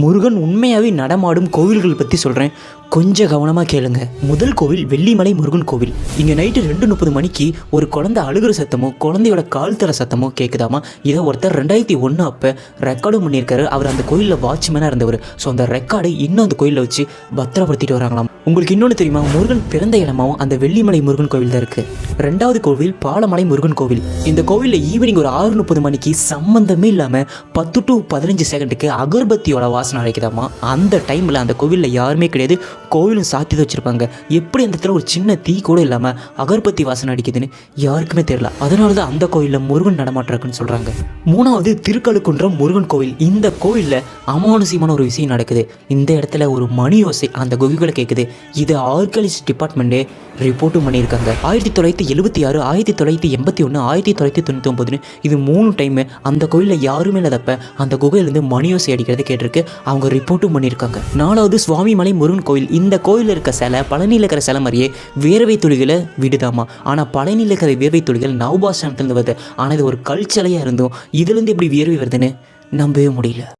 முருகன் உண்மையாகவே நடமாடும் கோவில்கள் பற்றி சொல்கிறேன் கொஞ்சம் கவனமாக கேளுங்க. முதல் கோவில் வெள்ளிமலை முருகன் கோவில். இங்கே நைட்டு ரெண்டு முப்பது மணிக்கு ஒரு குழந்தை அழுகிற சத்தமோ குழந்தையோட கால் தர சத்தமோ கேட்குதாமா இதை ஒருத்தர் ரெண்டாயிரத்தி ஒன்று அப்போ ரெக்கார்டும் பண்ணியிருக்காரு. அவர் அந்த கோயிலில் வாட்ச்மேனாக இருந்தவர். ஸோ அந்த ரெக்கார்டை இன்னும் அந்த கோயிலில் வச்சு பத்திரப்படுத்திட்டு வராங்களாம். உங்களுக்கு இன்னொன்று தெரியுமா? முருகன் பிறந்த இடமாவும் அந்த வெள்ளிமலை முருகன் கோவில் தான் இருக்குது ரெண்டாவது கோவில் பாலமலை முருகன் கோவில். இந்த கோவிலில் ஈவினிங் ஒரு ஆறு முப்பது மணிக்கு சம்மந்தமே இல்லாமல் பத்து டு பதினஞ்சு செகண்டுக்கு அகர்பத்தியோட வாசனை அழைக்குதாமா? அந்த டைமில் அந்த கோவிலில் யாருமே கிடையாது. கோவிலும் சாத்தி வச்சுருப்பாங்க. எப்படி அந்த இடத்துல ஒரு சின்ன தீ கூட இல்லாமல் அகர்பத்தி வாசனை அடிக்குதுன்னு யாருக்குமே தெரியல. அதனால தான் அந்த கோவிலில் முருகன் நடமாட்டம் இருக்குன்னு சொல்கிறாங்க மூணாவது திருக்கழுக்குன்றம் முருகன் கோவில். இந்த கோவிலில் அமானுசியமான ஒரு விஷயம் நடக்குது. இந்த இடத்துல ஒரு மணி ஓசை அந்த குகைகளை கேட்குது இது ஆர்கலிஸ்ட் டிபார்ட்மெண்ட்டு ரிப்போர்ட்டும் பண்ணியிருக்காங்க. ஆயிரத்தி தொள்ளாயிரத்தி எழுபத்தி ஆறு ஆயிரத்தி தொள்ளாயிரத்தி எண்பத்தி ஒன்று ஆயிரத்தி தொள்ளாயிரத்தி தொண்ணூற்றி ஒம்பதுன்னு இது மூணு டைமு அந்த கோயிலில் யாருமே இல்லாதப்ப அந்த குகையிலேருந்து மணியோசை அடிக்கிறது கேட்டிருக்கு. அவங்க ரிப்போர்ட்டும் பண்ணியிருக்காங்க. நாலாவது சுவாமி மலை முருகன் கோயில். இந்த கோயிலில் இருக்க சிலை பழனியில் இருக்கிற சிலை மாதிரியே வேர்வை துளிகளை விடுதாமா? ஆனால் பழனியில் இருக்கிற வேர்வை துளிகள் நவபாஷணத்துலேருந்து வருது. ஆனால் இது ஒரு கல்ச்சலையாக இருந்தும் இதுலேருந்து எப்படி வேர்வை வருதுன்னு நம்பவே முடியல.